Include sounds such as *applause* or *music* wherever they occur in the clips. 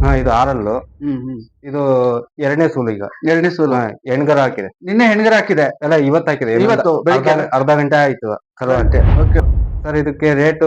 ಹಾ ಇದು ಆರಲ್ಲು. ಹ್ಮ್ ಹ್ಮ್. ಇದು ಎರಡನೇ ಸೂಲು ಈಗ. ಎರಡನೇ ಸೂಲು. ಹಾ, ಹೆಣ್ಗರ ಹಾಕಿದೆ. ನಿನ್ನೆ ಹೆಣ್ಗರ ಹಾಕಿದೆ. ಅಲ್ಲ ಇವತ್ತು ಹಾಕಿದೆ. ಇವತ್ತು ಬೆಳಿಗ್ಗೆ. ಅರ್ಧ- ಅರ್ಧ ಗಂಟೆ ಆಯ್ತು ಕರು ಹಾಕಿ ಓಕೆ ಸರ್ ಇದಕ್ಕೆ ರೇಟ್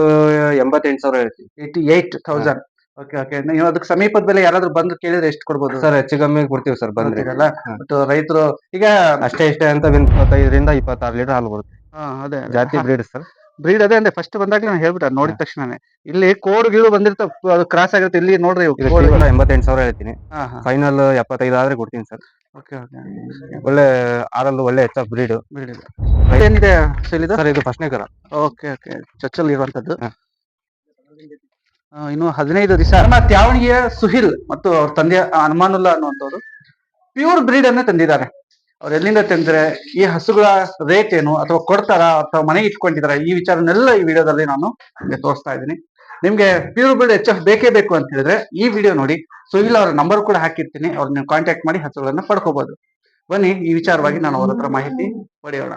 ಎಂಬತ್ತೆಂಟು ಸಾವಿರ ಹೇಳ್ತೀವಿ. Eighty eight thousand okay okay ನೀವು ಅದಕ್ಕೆ ಸಮೀಪದ ಬೆಲೆ ಯಾರಾದ್ರೂ ಬಂದು ಕೇಳಿದ್ರೆ ಎಷ್ಟು ಕೊಡ್ಬೋದು? ಸರ್ ಹೆಚ್ಚು ಕಮ್ಮಿ ಕೊಡ್ತೀವಿ ಸರ್ ಬಂದ್ರೆ. ಗೊತ್ತಿರಲ್ಲ ಹಾ. ಮತ್ತು ರೈತರು ಈಗ ಅಷ್ಟೇ ಇಷ್ಟೇ ಅಂತ ಇಪ್ಪತ್ತೈದರಿಂದ ಇಪ್ಪತ್ತಾರು ಲೀಟರ್ ಹಾಲು ಬರುತ್ತೆ. ಹಾ, ಅದೇ ಜಾತಿ ಬ್ರೀಡ್ ಸರ್. ಬ್ರೀಡ್ ಅದೇ ಅಂದ್ರೆ ಫಸ್ಟ್ ಬಂದಾಗ ನಾನು ಹೇಳ್ಬಿಟ್ಟ ನೋಡಿದ ತಕ್ಷಣನೇ. ಇಲ್ಲಿ ಕೋಡ್ ಗಿಳು ಬಂದಿರ್ತಾವ ಅದು ಕ್ರಾಸ್ ಆಗಿರುತ್ತೆ ಇಲ್ಲಿ ನೋಡ್ರಿ ಇವು ಕೋಡ್ ಎಂಬತ್ತೆಂಟು ಸಾವಿರ ಹೇಳ್ತೀನಿ. ಹಾ ಹಾ. ಫೈನಲ್ ಎಪ್ಪತ್ತೈದು ಆದ್ರೆ ಕೊಡ್ತೀನಿ ಸರ್. ಓಕೆ ಓಕೆ ಒಳ್ಳೆ ಆರಲ್ಲು ಒಳ್ಳೆ ಎಚ್ ಬ್ರೀಡ್ ಬ್ರೀಡ್ ಇದೆ. ಏನಿದೆ ಸೇಲ್ ಇದು ಸರ್ ಇದು ಫಸ್ಟ್ನೇ ಕರ ಓಕೆ ಓಕೆ ಚಚ್ಚಲ್ ಇರುವಂತದ್ದು ಹಾ. ಆ, ಇನ್ನು ಹದಿನೈದು ದಿವಸ. ನಮ್ಮ ತ್ಯಾವಣಿಗೆಯ ಸುಹಿಲ್ ಮತ್ತು ಅವ್ರ ತಂದೆ ಅನುಮಾನುಲ್ಲಾ ಅನ್ನುವಂಥವ್ರು ಪ್ಯೂರ್ ಬ್ರೀಡ್ ಅನ್ನೇ ತಂದಿದ್ದಾರೆ. ಅವ್ರು ಎಲ್ಲಿಂದ ತಂದ್ರೆ ಈ ಹಸುಗಳ ರೇಟ್ ಏನು ಅಥವಾ ಕೊಡ್ತಾರಾ ಅಥವಾ ಮನೆಗೆ ಇಟ್ಕೊಂಡಿದಾರ ಈ ವಿಚಾರನೆಲ್ಲ ಈ ವಿಡಿಯೋದಲ್ಲಿ ನಾನು ನಿಮಗೆ ತೋರಿಸ್ತಾ ಇದ್ದೀನಿ. ನಿಮ್ಗೆ ಪ್ಯೂರ್ ಬಿಲ್ಡ್ ಎಚ್ ಎಫ್ ಬೇಕೇ ಬೇಕು ಅಂತ ಹೇಳಿದ್ರೆ ಈ ವಿಡಿಯೋ ನೋಡಿ. ಸುಹಿಲ್ ಅವ್ರ ನಂಬರ್ ಕೂಡ ಹಾಕಿರ್ತೀನಿ. ಅವ್ರನ್ನ ಕಾಂಟ್ಯಾಕ್ಟ್ ಮಾಡಿ ಹಸುಗಳನ್ನ ಪಡ್ಕೋಬಹುದು ಬನ್ನಿ, ಈ ವಿಚಾರವಾಗಿ ನಾನು ಅವ್ರ ಹತ್ರ ಮಾಹಿತಿ ಪಡೆಯೋಣ.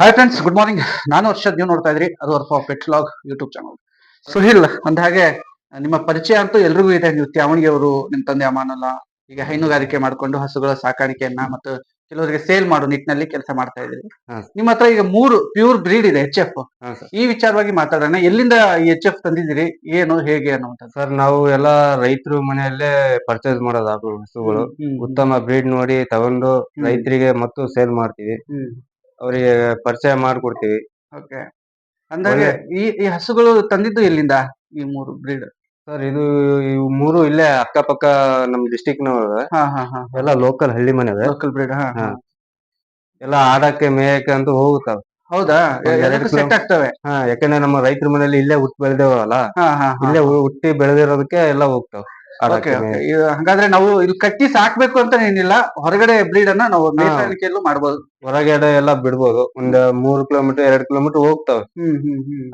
ಹಾಯ್ ಫ್ರೆಂಡ್ಸ್ ಗುಡ್ ಮಾರ್ನಿಂಗ್ ನಾನು ವರ್ಷದ್ ನೀವು ನೋಡ್ತಾ ಇದ್ರಿ ಅದು ಅವ್ರ pet log YouTube channel Suhil ಅಂದ ಹಾಗೆ ನಿಮ್ಮ ಪರಿಚಯ ಅಂತೂ ಎಲ್ರಿಗೂ ಇದೆ. ನೀವು ತ್ಯಾವಣಿಗೆ ಅವರು ನಿಮ್ ತಂದೆ ಅಮಾನಲ್ಲ ಈಗ ಹೈನುಗಾರಿಕೆ ಮಾಡ್ಕೊಂಡು ಹಸುಗಳ ಸಾಕಾಣಿಕೆಯನ್ನ ಮತ್ತು ಕೆಲವರಿಗೆ ಸೇಲ್ ಮಾಡೋ ನಿಟ್ಟಿನಲ್ಲಿ ಕೆಲಸ ಮಾಡ್ತಾ ಇದ್ರಿ. ನಿಮ್ಮ ಹತ್ರ ಈಗ ಮೂರು ಪ್ಯೂರ್ ಬ್ರೀಡ್ ಇದೆ ಎಚ್ ಎಫ್ ಈ ವಿಚಾರವಾಗಿ ಮಾತಾಡೋಣ ಎಲ್ಲಿಂದ ಈ ಎಚ್ ಎಫ್ ತಂದಿದ್ದೀರಿ ಏನು ಹೇಗೆ ಅನ್ನುವಂತ ಸರ್ ನಾವು ಎಲ್ಲ ರೈತರು ಮನೆಯಲ್ಲೇ ಪರ್ಚೇಸ್ ಮಾಡೋದು ಆಕಳು ಹಸುಗಳು. ಉತ್ತಮ ಬ್ರೀಡ್ ನೋಡಿ ತಗೊಂಡು ರೈತರಿಗೆ ಮತ್ತು ಸೇಲ್ ಮಾಡ್ತೀವಿ. ಅವರಿಗೆ ಪರಿಚಯ ಮಾಡಿಕೊಡ್ತೀವಿ. ಓಕೆ. ಅಂದಾಗೆ ಈ ಈ ಹಸುಗಳು ತಂದಿದ್ದು ಎಲ್ಲಿಂದ ಈ ಮೂರು ಬ್ರೀಡ್? ಸರ್ ಇದು ಇವು ಮೂರು ಇಲ್ಲೇ ಅಕ್ಕಪಕ್ಕ ನಮ್ ಡಿಸ್ಟಿಕ್ ನವರು ಹಾ ಹಾ ಹಾ. ಎಲ್ಲ ಲೋಕಲ್ ಹಳ್ಳಿ ಮನೆ ಲೋಕಲ್ ಬ್ರೀಡ್ ಹಾ ಹಾ. ಎಲ್ಲ ಆಡಕ್ಕೆ ಮೇಯಕ್ಕೆ ಅಂತ ಹೋಗುತ್ತಾವ ಹೌದಾ? ಒಂದ್ ಎರಡು ಎರಡಕ್ಕೂ ಸೆಟ್ ಆಗ್ತವೆ? ಹಾ ಯಾಕಂದ್ರೆ ನಮ್ಮ ರೈತರ ಮನೆಯಲ್ಲಿ ಇಲ್ಲೇ ಹುಟ್ಟಿ ಬೆಳೆದೇವಲ್ಲ ಹಾ ಹಾ ಇಲ್ಲೇ ಹು- ಹುಟ್ಟಿ ಬೆಳೆದಿರೋದಕ್ಕೆ ಎಲ್ಲ ಹೋಗ್ತಾವ. ಹಾಗಾದ್ರೆ ನಾವು ಇಲ್ಲಿ ಕಟ್ಟಿ ಸಾಕ್ಬೇಕು ಅಂತ ಏನಿಲ್ಲ ಹೊರಗಡೆ ಬ್ರೀಡ್ ಅನ್ನ ನಾವು ಮೇಸಾಣಿಕೆಯಲ್ಲೂ ಮಾಡಬಹುದು ಹೊರಗಡೆ ಎಲ್ಲ ಬಿಡ್ಬೋದು. ಒಂದ್ ಮೂರ್ ಕಿಲೋಮೀಟರ್ ಎರಡ್ ಕಿಲೋಮೀಟರ್ ಹೋಗ್ತಾವೆ.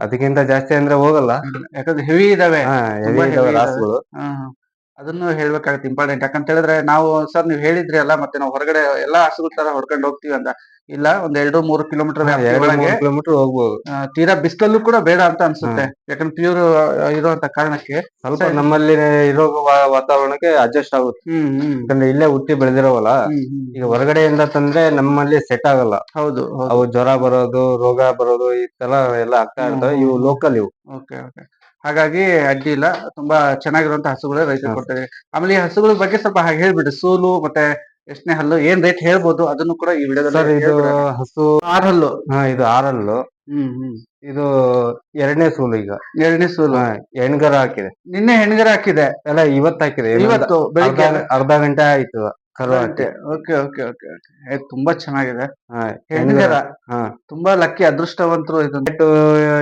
ಅದಕ್ಕಿಂತ ಜಾಸ್ತಿ ಅಂದ್ರೆ ಹೋಗಲ್ಲ. ಯಾಕಂದ್ರೆ ಹೆವಿ ಇದಾವೆ. ರಾಸುಗಳು. ಅದನ್ನು ಹೇಳ್ಬೇಕಾಗತ್ತೆ ಇಂಪಾರ್ಟೆಂಟ್ ಯಾಕಂತ ಹೇಳಿದ್ರೆ ನಾವು ಸರ್ ನೀವು ಹೇಳಿದ್ರಿ ಅಲ್ಲ ಮತ್ತೆ ನಾವು ಹೊರಗಡೆ ಎಲ್ಲಾ ಹಸುಗಳ ತರ ಹೊಡ್ಕೊಂಡು ಹೋಗ್ತೀವಿ ಅಂತ. ಇಲ್ಲ ಒಂದ್ ಎರಡು ಮೂರು ಕಿಲೋಮೀಟರ್ ಕಿಲೋಮೀಟರ್ ಹೋಗ್ಬೋದು. ತೀರಾ ಬಿಸಿಲಲ್ಲೂ ಕೂಡ ಬೇಡ ಅಂತ ಅನ್ಸುತ್ತೆ. ಯಾಕಂದ್ರೆ ಪ್ಯೂರ್ ಇರುವಂತ ಕಾರಣಕ್ಕೆ. ಸ್ವಲ್ಪ ಸರಿ. ನಮ್ಮಲ್ಲಿ ಇರೋ ವಾ- ವಾತಾವರಣಕ್ಕೆ ಅಡ್ಜಸ್ಟ್ ಆಗುತ್ತೆ. ಹ್ಮ್ ಹ್ಮ್. ಯಾಕಂದ್ರೆ ಇಲ್ಲೇ ಹುಟ್ಟಿ ಬೆಳೆದಿರೋವಲ್ಲ ಹ್ಮ್, ಹ್ಮ್. ಈಗ ಹೊರಗಡೆಯಿಂದ ತಂದ್ರೆ ನಮ್ಮಲ್ಲಿ ಸೆಟ್ ಆಗಲ್ಲ. ಹೌದು ಹೌದು. ಅವು ಜ್ವರ ಬರೋದು ರೋಗ ಬರೋದು ಈ ತರ ಎಲ್ಲ ಆಗ್ತಾ ಇರ್ತವೆ. ಇವು ಲೋಕಲ್ ಇವು. ಓಕೆ ಓಕೆ ಹಾಗಾಗಿ ಅಡ್ಡಿ ಇಲ್ಲ. ತುಂಬಾ ಚೆನ್ನಾಗಿರುವಂತ ಹಸುಗಳು ರೈತರು. ಕೊಡ್ತಾರೆ. ಆಮೇಲೆ ಈ ಹಸುಗಳ ಬಗ್ಗೆ ಸ್ವಲ್ಪ ಹಾಗೆ ಹೇಳ್ಬಿಡಿ ಸೂಲು ಮತ್ತೆ ಎಷ್ಟನೇ ಹಲ್ಲು ಏನ್ ರೇಟ್ ಹೇಳ್ಬೋದು ಅದನ್ನು ಕೂಡ ಈ ವಿಡಿಯೋದಲ್ಲಿ ಇದು ಹಸು ಆರ್ ಹಲ್ಲು ಹಾ ಇದು ಆರ್ ಹಲ್ಲು ಹ್ಮ್. ಇದು ಎರಡನೇ ಸೂಲು ಈಗ. ಎರಡನೇ ಸೂಲು. ಹೆಣ್ಗರ ಹಾಕಿದೆ. ನಿನ್ನೆ ಹೆಣ್ಗರ ಹಾಕಿದೆ. ಅಲ್ಲ ಇವತ್ತು ಹಾಕಿದೆ. ಇವತ್ತು ಅರ್ಧ ಗಂಟೆ ಆಯ್ತು. ಓಕೆ ಓಕೆ ಓಕೆ ಓಕೆ ತುಂಬಾ ಚೆನ್ನಾಗಿದೆ. ಹಾ. ತುಂಬಾ ಲಕ್ಕಿ ಅದೃಷ್ಟವಂತರು ಇದು ರೇಟ್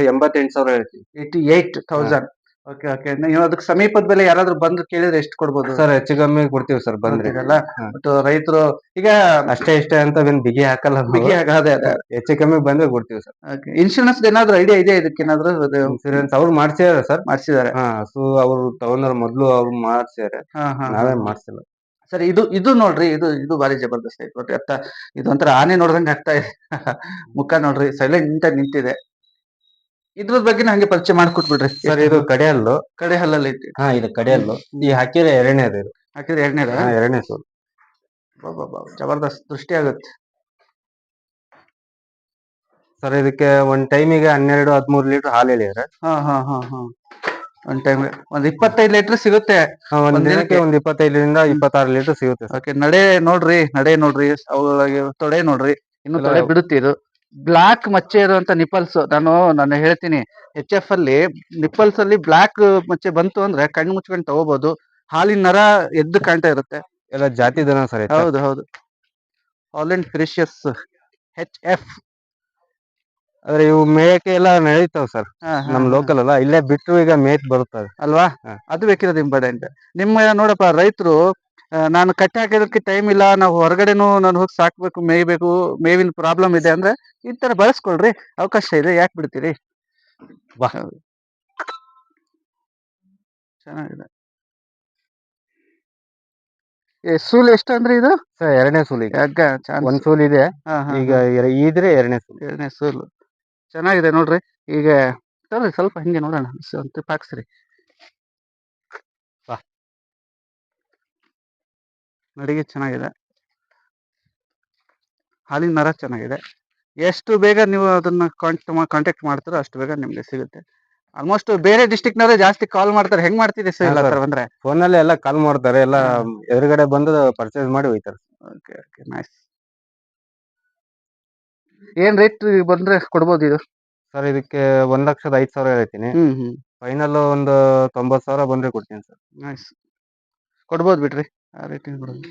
ಎಂಬತ್ತೆಂಟು ಸಾವಿರ ಹೇಳ್ತೀವಿ. Eighty eight thousand okay okay ನೀವು ಅದಕ್ಕೆ ಸಮೀಪದ ಬೆಲೆ ಯಾರಾದ್ರೂ ಬಂದು ಕೇಳಿದ್ರೆ ಎಷ್ಟು ಕೊಡ್ಬೋದು? ಸರ್ ಹೆಚ್ಚು ಕಮ್ಮಿ ಕೊಡ್ತೀವಿ ಸರ್ ಬಂದ್ರೆ. ಗೊತ್ತಿರಲ್ಲ ಹಾ. ಮತ್ತು ರೈತರು ಈಗ ಅಷ್ಟೇ ಇಷ್ಟೇ ಅಂತ ಏನ್ ಬಿಗಿ ಹಾಕಲ್ಲ ನಾವು. ಬಿಗಿ ಆಗ- ಅದೇ. ಅದೇ ಹೆಚ್ಚು ಕಮ್ಮಿ ಬಂದ್ರೆ ಕೊಡ್ತೀವಿ ಸರ್. ಇನ್ಶೂರೆನ್ಸ್ ಏನಾದ್ರು ಐಡಿಯಾ ಇದೆ ಇದಕ್ಕೆ ಏನಾದ್ರು ಇನ್ಸೂರೆನ್ಸ್ ಅವ್ರು ಮಾಡ್ಸಿದಾರೆ ಸರ್. ಮಾಡಿಸಿದ್ದಾರೆ. ಹಾ ಸೊ ಅವ್ರು ತಗೊಂಡ್ರ ಮೊದ್ಲು ಅವ್ರು ಮಾಡ್ಸಿದಾರೆ. ಹಾ ಹಾ. ನಾವೇ ಮಾಡ್ಸಿಲ್ಲ. ಸರಿ ಇದು ಇದು ನೋಡ್ರಿ ಇದು ಇದು ಬಾರಿ ಜಬರ್ದಸ್ತ್ ಐತೆ ನೋಡ್ರಿ ಅತ್ತ ಇದು ಒಂಥರ ಆನೆ ನೋಡ್ದಂಗೆ ಆಗ್ತಾ ಇದೆ. *laughs* ಮುಖ ನೋಡ್ರಿ ಸೈಲೆಂಟ್ ಆಗಿ ನಿಂತಿದೆ. ಇದ್ರ ಬಗ್ಗೆ ಹಂಗೆ ಪರಿಚಯ ಮಾಡ್ಕೊಟ್ಬಿಡ್ರಿ. ಸರ್ ಇದು ಕಡೆಯಲ್ಲು ಕಡೆ ಹಲ್ಲಲ್ಲಿ ಐತಿ ಹಾ ಇದು ಕಡೆಯಲ್ಲು ಈ ಹಾಕಿದ್ರೆ ಎರಡನೇದು ಇದು. ಹಾಕಿದ್ರೆ ಎರಡನೇ ಹಾ, ಎರಡನೇ ಬಾಬಾ ಜಬರ್ದಸ್ತ್ ದೃಷ್ಟಿ ಆಗುತ್ತೆ. ಸರ್ ಇದಕ್ಕೆ ಒಂದ್ ಟೈಮಿಗೆ ಹನ್ನೆರಡು ಹದಿಮೂರು ಲೀಟರ್ ಹಾಲು ಹೇಳಿದ್ರೆ ಹಾ ಹಾ ಹಾ ಹಾ. ಒಂದ್ ಟೈಮ್ ಒಂದ್ ಇಪ್ಪತ್ತೈದು ಲೀಟರ್ ಸಿಗುತ್ತೆ. ಒಂದ್ ದಿನಕ್ಕೆ ಒಂದ್ ಇಪ್ಪತ್ತೈದರಿಂದ ಇಪ್ಪತ್ತಾರು ಲೀಟರ್ ಸಿಗುತ್ತೆ ಓಕೆ ನಡೆ ನೋಡ್ರಿ ನಡೆ ನೋಡ್ರಿ. ಅವುಗಳಿಗೆ ತೊಡೆ ನೋಡ್ರಿ. ಇನ್ನು ಎಲ್ಲ- ತೊಡೆ ಬಿಡುತ್ತೆ ಇದು. ಬ್ಲಾಕ್ ಮಚ್ಚೆ ಇರುವಂತ ನಿಪಲ್ಸ್ ನಾನು ನಾನು ಹೇಳ್ತೀನಿ ಎಚ್ ಎಫ್ ಅಲ್ಲಿ ನಿಪ್ಪಲ್ಸ್ ಅಲ್ಲಿ ಬ್ಲಾಕ್ ಮಚ್ಚೆ ಬಂತು ಅಂದ್ರೆ ಕಣ್ಣು ಮುಚ್ಕೊಂಡು ತಗೋಬಹುದು ಹಾಲಿನ ನರ ಎದ್ದು ಕಾಣ್ತಾ ಇರುತ್ತೆ. ಎಲ್ಲ ಜಾತಿ ದನ ಸರ್. ಹೌದು ಹೌದು. ಹಾಲೆಂಡ್ ಫ್ರಿಷಿಯಸ್ ಎಚ್ ಎಫ್ ಆದ್ರೆ ಇವು ಮೇಯಕ್ಕೆ ಎಲ್ಲ ನಡೀತಾವ್ ಸರ್ ನಮ್ ಲೋಕಲ್ ಅಲ್ಲ ಇಲ್ಲೇ ಬಿಟ್ಟು ಈಗ ಮೇಯ್ಕ್ ಬರುತ್ತವೆ. ಅಲ್ವಾ? ಅದು ಬೇಕಿರೋದು ಇಂಪಾರ್ಟೆಂಟ್ ನಿಮ್ಮ ನೋಡಪ್ಪ ರೈತರು ನಾನು ಕಟ್ಟಿ ಹಾಕಿದಕ್ಕೆ ಟೈಮ್ ಇಲ್ಲ ನಾವು ಹೊರಗಡೆನು ನಾನು ಹೋಗಿ ಸಾಕ್ಬೇಕು ಮೇಯ್ಬೇಕು ಮೇವಿನ ಪ್ರಾಬ್ಲಮ್ ಇದೆ ಅಂದ್ರೆ ಈ ತರ ಬಳಸ್ಕೊಳ್ರಿ ಅವಕಾಶ ಇದೆ ಯಾಕೆ ಬಿಡ್ತೀರಿ. ಚೆನ್ನಾಗಿದೆ. ಏ ಸೂಲ್ ಎಷ್ಟು ಅಂದ್ರೆ ಇದು? ಸರ್ ಎರಡನೇ ಸೂಲ್ ಈಗ. ಒಂದ್ ಸೂಲ್ ಇದೆ. ಈಗ ಇದ್ರೆ ಎರಡನೇ ಸೂಲ್. ಎರಡನೇ ಸೂಲು. ಚೆನ್ನಾಗಿದೆ ನೋಡ್ರಿ. ಈಗ ತರ್ರಿ ಸ್ವಲ್ಪ ಹಿಂಗೆ ನೋಡೋಣ. ಸ್ವಲ್ಪ ಹಾಕ್ಸ್ರಿ. ಬಾ ನಡಿಗೆ ಚೆನ್ನಾಗಿದೆ. ಹಾಲಿನ ನರ ಚೆನ್ನಾಗಿದೆ. ಎಷ್ಟು ಬೇಗ ನೀವು ಅದನ್ನ ಕಾಂಟ್ ಕಾಂಟ್ಯಾಕ್ಟ್ ಮಾಡ್ತಾರೋ ಅಷ್ಟು ಬೇಗ ನಿಮ್ಗೆ ಸಿಗುತ್ತೆ. ಆಲ್ಮೋಸ್ಟ್ ಬೇರೆ ಡಿಸ್ಟಿಕ್ ನವರೇ ಜಾಸ್ತಿ ಕಾಲ್ ಮಾಡ್ತಾರೆ. ಹೆಂಗ್ ಮಾಡ್ತೀರಿ ಸರ್ ಇಲ್ಲ ಸರ್ ಅಂದ್ರೆ ಎಲ್ಲ ಕಾಲ್ ಮಾಡ್ತಾರೆ. ಎಲ್ಲ ಎದುರುಗಡೆ ಬಂದು ಪರ್ಚೇಸ್ ಮಾಡಿ ಹೋಯ್ತಾರೆ ಓಕೆ ಓಕೆ. ನೈಸ್ ಏನ್ ರೇಟ್ ಬಂದ್ರೆ ಕೊಡ್ಬೋದು ಇದು? ಸರ್ ಇದಕ್ಕೆ ಒಂದ್ ಲಕ್ಷದ ಐದ್ ಸಾವಿರ ಹೇಳ್ತೀನಿ. ಹ್ಮ್ ಹ್ಮ್. ಫೈನಲ್ ಒಂದು ತೊಂಬತ್ ಸಾವಿರ ಬಂದ್ರೆ ಕೊಡ್ತೀನಿ ಸರ್. ನೈಸ್ ಕೊಡ್ಬೋದು ಬಿಡ್ರಿ. ಆ ರೇಟ್ ಕೊಡೋದು?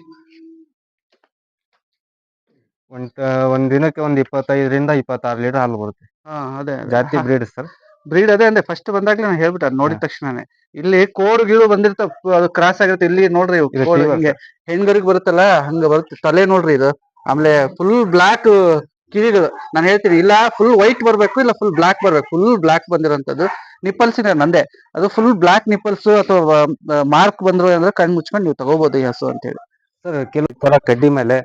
ಒಂದ್ ಒಂದ್ ದಿನಕ್ಕೆ ಒಂದ್ ಇಪ್ಪತ್ತೈದರಿಂದ ಇಪ್ಪತ್ತಾರು ಲೀಟರ್ ಹಾಲು ಬರುತ್ತೆ. ಹಾ ಅದೇ ಜಾತಿ ಬ್ರೀಡ್ ಸರ್. ಬ್ರೀಡ್ ಅದೇ ಅಂದ್ರೆ ಫಸ್ಟ್ ಬಂದಾಗ್ಲೇ ನಾನು ಹೇಳ್ಬಿಟ್ಟ ನೋಡಿದ ತಕ್ಷಣನೇ. ಇಲ್ಲಿ ಕೋರ್ ಗೀಳು ಬಂದಿರ್ತಾವ ಅದು ಕ್ರಾಸ್ ಆಗಿರುತ್ತೆ ಇಲ್ಲಿ ನೋಡ್ರಿ ಇವು ಇದು ಕೋಡ್ fever, ಹಿಂಗೆ ಹೆಣ್ಗರಿಗೆ ಬರುತ್ತಲ್ಲ ಹಂಗ ಬರುತ್ತೆ ತಲೆ ನೋಡ್ರಿ ಇದು. ಆಮೇಲೆ ಫುಲ್ ಬ್ಲಾಕ್ ಕಿವಿಗಳು ನಾನು ಹೇಳ್ತೀನಿ ಇಲ್ಲ ಫುಲ್ ವೈಟ್ ಬರ್ಬೇಕು ಇಲ್ಲ ಫುಲ್ ಬ್ಲಾಕ್ ಬರ್ಬೇಕು. ಫುಲ್ ಬ್ಲಾಕ್ ಬಂದಿರೋಂಥದ್ದು. ನಿಪ್ಪಲ್ಸ್ ನಂದೆ. ಅದು ಫುಲ್ ಬ್ಲಾಕ್ ನಿಪ್ಪಲ್ಸ್ ಅಥವಾ ಮಾರ್ಕ್ ಬಂದ್ರು ಅಂದ್ರೆ ಕಣ್ ಮುಚ್ಕೊಂಡು ನೀವು ತಗೋಬಹುದು ಈ ಹಸು ಅಂತ ಹೇಳಿ ಸರ್ ಕೆಲವು ತರ ಕಡ್ಡಿ ಮೇಲೆ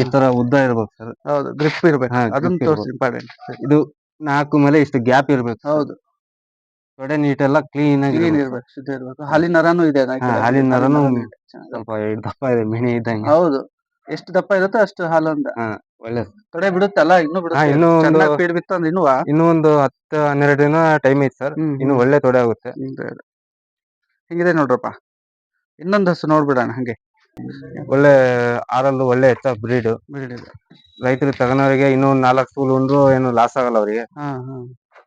ಈ ತರ ಉದ್ದ ಇರ್ಬೇಕು ಸರ್ ಹೌದು ಗ್ರಿಪ್ ಇರ್ಬೇಕು. ಅದನ್ನ ತೋರಿಸಿ ಇಂಪಾರ್ಟೆಂಟ್ ಇದು ನಾಲ್ಕು ಮೇಲೆ ಇಷ್ಟು ಗ್ಯಾಪ್ ಇರ್ಬೇಕು ಹೌದು. ತೊಡೆ ನೀಟ್ ಎಲ್ಲ ಕ್ಲೀನ್ ಆಗಿ ಕ್ಲೀನ್ ಇರ್ಬೇಕು ಶುದ್ಧ ಇರ್ಬೇಕು. ಹಾಲಿನ ನರನೂ ಇದೆ ಹಾಲಿನ ನರನೂ ಸ್ವಲ್ಪ ದಪ್ಪ ಇದೆ ಮಿಣಿ ಇದ್ದಂಗೆ. ಹೌದು. ಎಷ್ಟು ದಪ್ಪ ಇರುತ್ತೋ ಅಷ್ಟು ಹಾಲು ಅಂತ ಒಳ್ಳೆ ತೊಡೆ ಬಿಡುತ್ತಲ್ಲ ಇನ್ನೂ ಬಿಡುತ್ತೆ. ಇನ್ನೂ ಒಂದು- ಚೆನ್ನಾಗಿ ಫೀಡ್ ಬಿತ್ತು ಅಂದ್ರೆ ಇನ್ನೂ ಇನ್ನೂ ಒಂದು ಹತ್ತು ಹನ್ನೆರಡು ದಿನ ಟೈಮ್ ಐತೆ ಸರ್. ಹ್ಮ್, ಇನ್ನು ಒಳ್ಳೆ ತೊಡೆ ಆಗುತ್ತೆ. ಹಿಂಗೆ ಹಿಂಗಿದೆ ನೋಡ್ರಪ್ಪ. ಇನ್ನೊಂದು ಹಸು ನೋಡ್ಬಿಡೋಣ ಹಂಗೆ. ಒಳ್ಳೆ ಆರಲ್ಲು ಒಳ್ಳೆ ಹೆಚ್ಚ ಬ್ರೀಡ್ ಬಿಡಿದೆ ರೈತರು ತಗೊಳೋರಿಗೆ ಇನ್ನೂ ಒಂದ್ ನಾಲ್ಕು ಸೂಲ್ ಉಂಡ್ರು ಏನು ಲಾಸ್ ಆಗಲ್ಲ ಅವ್ರಿಗೆ. ಹಾ ಹಾ.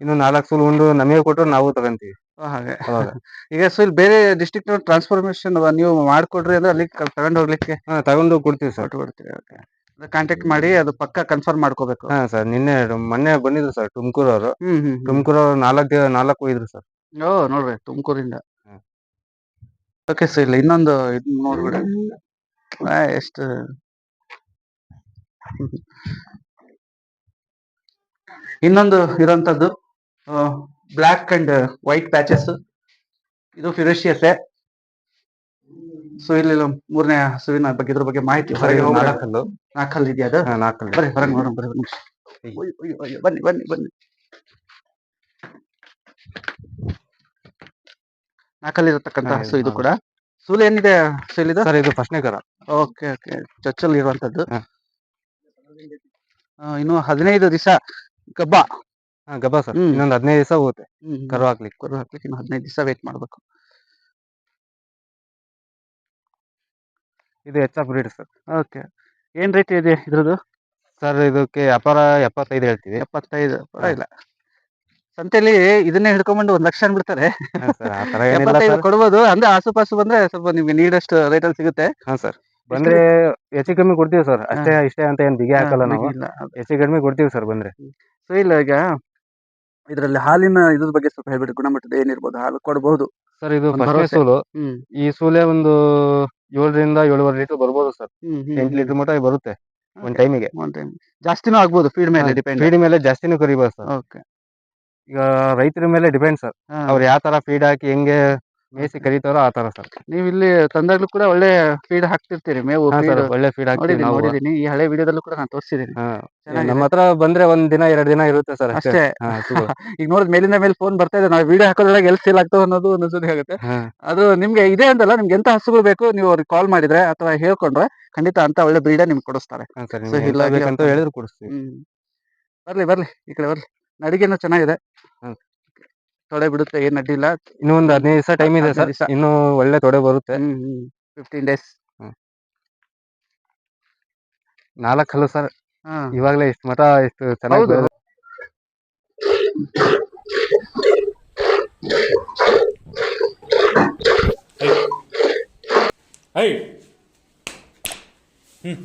ಇನ್ನು ನಾಲ್ಕು ಸೂಲ್ ಉಂಡ್ರು ನಮಗೆ ಕೊಟ್ಟರು ನಾವು ತಗೊಂತೀವಿ. ಓ, ಹಾಗೆ. ಅವಾಗ. *laughs* ಈಗ ಸೊ ಇಲ್ಲಿ ಬೇರೆ ಡಿಸ್ಟಿಕ್ ಟ್ರಾನ್ಸ್ಫಾರ್ಮೇಶನ್ ನೀವು ಮಾಡ್ಕೊಡ್ರಿ ಅಂದ್ರೆ ಅಲ್ಲಿ ತಗೊಂಡು ಹೋಗ್ಲಿಕ್ಕೆ? ಹಾ ತಗೊಂಡು ಕೊಡ್ತೀವಿ ಸರ್. ಕೊಡ್ತೀವಿ ಓಕೆ. ಕಾಂಟ್ಯಾಕ್ಟ್ ಮಾಡಿ ಅದು ಪಕ್ಕ ಕನ್ಫರ್ಮ್ ಮಾಡ್ಕೋಬೇಕು. ಹಾ ಸರ್ ನಿನ್ನೆ ಮೊನ್ನೆ ಬಂದಿದ್ರು ಸರ್ ತುಮಕೂರು ಅವರು. ಹ್ಮ್ ಹ್ಮ್ ಹ್ಮ್. ತುಮಕೂರು ಅವ್ರು ನಾಲ್ಕು ನಾಲ್ಕು ಹೋಗಿದ್ರು ಸರ್. ಓ ನೋಡ್ರಿ ತುಮಕೂರಿಂದ. ಹ್ಮ್. ಓಕೆ ಸರ್ ಇಲ್ಲ ಇನ್ನೊಂದು ಇದು ನೋಡ್ಬಿಡಿ. ಆ, ಎಷ್ಟು? ಇನ್ನೊಂದು ಇರೋಂಥದ್ದು ಬ್ಲ್ಯಾಕ್ ಅಂಡ್ ವೈಟ್ ಪ್ಯಾಚಸ್ ಇದು ಫಿರೋಶಿಯಸ್ ಸೊ ಇಲ್ಲಿ ಮೂರನೇ ಹಸುವಿನ ಬಗ್ಗೆ ಇದ್ರ ಬಗ್ಗೆ ಮಾಹಿತಿ ಹೊರಗೆ. ನಾಲ್ಕಲ್ಲು? ನಾಲ್ಕಲ್ಲಿ ಇದೆಯಾ ಅದು? ನಾಲ್ಕಲ್ಲಿ. ಬರ್ರಿ ಹೊರಗೆ ನೋಡೋಣ ಬರ್ರಿ ಒಯ್, ಬನ್ನಿ ಬನ್ನಿ ಬನ್ನಿ. ನಾಲ್ಕಲ್ಲಿ ಇರತಕ್ಕಂತ ಹಸು ಇದು. ಕೂಡ. ಸೂಲ್ ಏನಿದೆ ಸೂಲ್ ಇದು? ಸರ್ ಇದು ಫಸ್ಟ್ನೇ ಕರ ಓಕೆ ಓಕೆ. ಚೊಚ್ಚಲ್ ಇರುವಂತದ್ದು ಇನ್ನು ಹದಿನೈದು ದಿವಸ ಗಬ್ಬ. ಹಾ ಗಬ್ಬ ಸರ್. ಇನ್ನೊಂದು ಹದಿನೈದು ದಿವಸ ಹೋಗುತ್ತೆ. ಕರು ಹಾಕ್ಲಿಕ್ಕೆ. ಕರು ಹಾಕ್ಲಿಕ್ಕೆ ಇನ್ನು ಹದಿನೈದು ದಿವಸ ವೇಟ್ ಮಾಡ್ಬೇಕು. ಇದು H of breed sir okay ಏನ್ ರೇಟ್ ಇದೆ ಇದ್ರದ್ದು? ಸರ್ ಇದಕ್ಕೆ ವ್ಯಾಪಾರ ಎಪ್ಪತ್ತೈದು ಹೇಳ್ತೀವಿ. ಎಪ್ಪತ್ತೈದು. ಇಲ್ಲ ಸಂತೆಯಲ್ಲಿ ಇದನ್ನೇ ಹಿಡ್ಕೊಂಡ್ಬಂದು ಒಂದ್ ಲಕ್ಷ ಅನ್ಬಿಡ್ತಾರೆ. ಎಪ್ಪತ್ತೈದು ಕೊಡ್ಬೋದು. ಅಂದ್ರೆ ಆಸುಪಾಸು ಬಂದ್ರೆ ಸ್ವಲ್ಪ ನಿಮ್ಗೆ ನೀಡಷ್ಟು ರೇಟ್ ಅಲ್ಲಿ ಸಿಗುತ್ತೆ. ಹಾ ಸರ್ ಬಂದ್ರೆ ಹೆಚ್ಚು ಕಮ್ಮಿ ಕೊಡ್ತೀವಿ ಸರ್ ಅಷ್ಟೇ ಇಷ್ಟೇ ಅಂತ ಏನು ಬಿಗಿ ಹಾಕಲ್ಲ ನಾವು. ಹೆಚ್ಚು ಕಡಿಮೆ ಕೊಡ್ತೀವಿ ಸರ್ ಬಂದ್ರೆ. ಸೊ ಇಲ್ಲ ಈಗ ಇದರಲ್ಲಿ ಹಾಲಿನ ಇದ್ರ ಬಗ್ಗೆ ಸ್ವಲ್ಪ ಹೇಳ್ಬಿಟ್ಟು ಗುಣಮಟ್ಟದ ಏನಿರ್ಬೋದು ಹಾಲು ಕೊಡಬಹುದು ಸರ್ ಇದು ಫಸ್ಟ್ನೇ ಸೂಲು. ಈ ಸೂಲೆ ಒಂದು ಏಳರಿಂದ ಏಳುವರೆ ಲೀಟರ್ ಬರ್ಬೋದು ಸರ್ ಹ್ಮ್ ಎಂಟು ಲೀಟರ್ ಮಟ್ಟ ಬರುತ್ತೆ ಒಂದ್ ಟೈಮಿಗೆ ಜಾಸ್ತಿನೂ ಆಗ್ಬೋದು ಫೀಡ್ ಮೇಲೆ ಡಿಪೆಂಡ್ ಫೀಡ್ ಮೇಲೆ ಜಾಸ್ತಿನೂ ಕರಿಬೋದು ಸರ್ ಓಕೆ ಈಗ ರೈತರ ಮೇಲೆ ಡಿಪೆಂಡ್ ಸರ್ ಅವ್ರು ಯಾವ ತರ ಫೀಡ್ ಹಾಕಿ ಹೆಂಗೆ ಮೇಯಿಸಿ ಕರೀತಾರೋ ಆ ತರ ಸರ್. ನೀವು ಇಲ್ಲಿ ತಂದಾಗ್ಲೂ ಕೂಡ ಒಳ್ಳೆ ಫೀಡ್ ಹಾಕ್ತಿರ್ತೀರಿ ಮೇವು ಹಾ ಒಳ್ಳೆ ಫೀಡ್ ಹಾಕ್ತೀವಿ ನೋಡಿದೀನಿ ನಾವು. ನೋಡಿದೀನಿ ಈ ಹಳೆ ವಿಡಿಯೋದಲ್ಲೂ ಕೂಡ ನಾನು ತೋರಿಸಿದ್ದೀನಿ. ಹಾ ಚೆನ್ನಾಗಿದೆ. ನಮ್ಮ ಹತ್ರ ಬಂದ್ರೆ ಒಂದ್ ದಿನ ಎರಡ್ ದಿನ ಇರುತ್ತೆ ಸರ್ ಅಷ್ಟೇ. ಅಷ್ಟೇ. ಹಾ. *laughs* ಈಗ ನೋಡಿದ್ ಮೇಲಿಂದ ಮೇಲೆ ಫೋನ್ ಬರ್ತಾ ಇದೆ ನಾವು ವಿಡಿಯೋ ಹಾಕೋದ್ರೊಳಗೆ ಎಲ್ಲಿ ಸೇಲ್ ಆಗ್ತಾವ ಅನ್ನೋದು ಒಂದೊಂದ್ಸತಿ ಆಗುತ್ತೆ. ಹಾ. ಅದು ನಿಮ್ಗೆ ಇದೆ ಅಂತಲ್ಲ ನಿಮ್ಗೆ ಎಂತ ಹಸುಗಳು ಬೇಕು ನೀವು ಅವ್ರಿಗೆ ಕಾಲ್ ಮಾಡಿದ್ರೆ ಅಥವಾ ಹೇಳ್ಕೊಂಡ್ರೆ ಖಂಡಿತ ಅಂತ ಒಳ್ಳೆ ಬ್ರೀಡ ನಿಮ್ಗೆ ಕೊಡಿಸ್ತಾರೆ. ಹಾ ಸರ್ So, ನಿಮ್ಗೆ ಎಂತ ಹೀಗಾಗಿ ಬೇಕಂತ ಹೇಳಿದ್ರು ಕೊಡಿಸ್ತೀವಿ. ಹ್ಮ್. ಬರ್ಲಿ ಬರ್ಲಿ ಈ ಕಡೆ ಬರ್ಲಿ. ನಡಿಗೆನೂ ಚೆನ್ನಾಗಿದೆ. ಹ್ಮ್. ತೊಡೆ ಬಿಡುತ್ತೆ ಏನ್ ಅಡ್ಡಿಲ್ಲ ಇನ್ನೂ ಒಂದು ಹದಿನೈದು ದಿವಸ ಟೈಮ್ ಇದೆ ಸರ್. ಹದಿನೈದು ದಿವ್ಸ. ಇನ್ನೂ ಒಳ್ಳೆ ತೊಡೆ ಬರುತ್ತೆ. ಫಿಫ್ಟೀನ್ ಡೇಸ್ ನಾಲ್ಕು ಹಲ್ಲು ಸರ್. ಇವಾಗಲೇ ಇವಾಗ್ಲೇ ಇಷ್ಟು ಮಠ ಇಷ್ಟು ಚೆನ್ನಾಗಿ ಹೌದು. ಬೆಳೆದ ಹೈ. ಹ್ಮ್.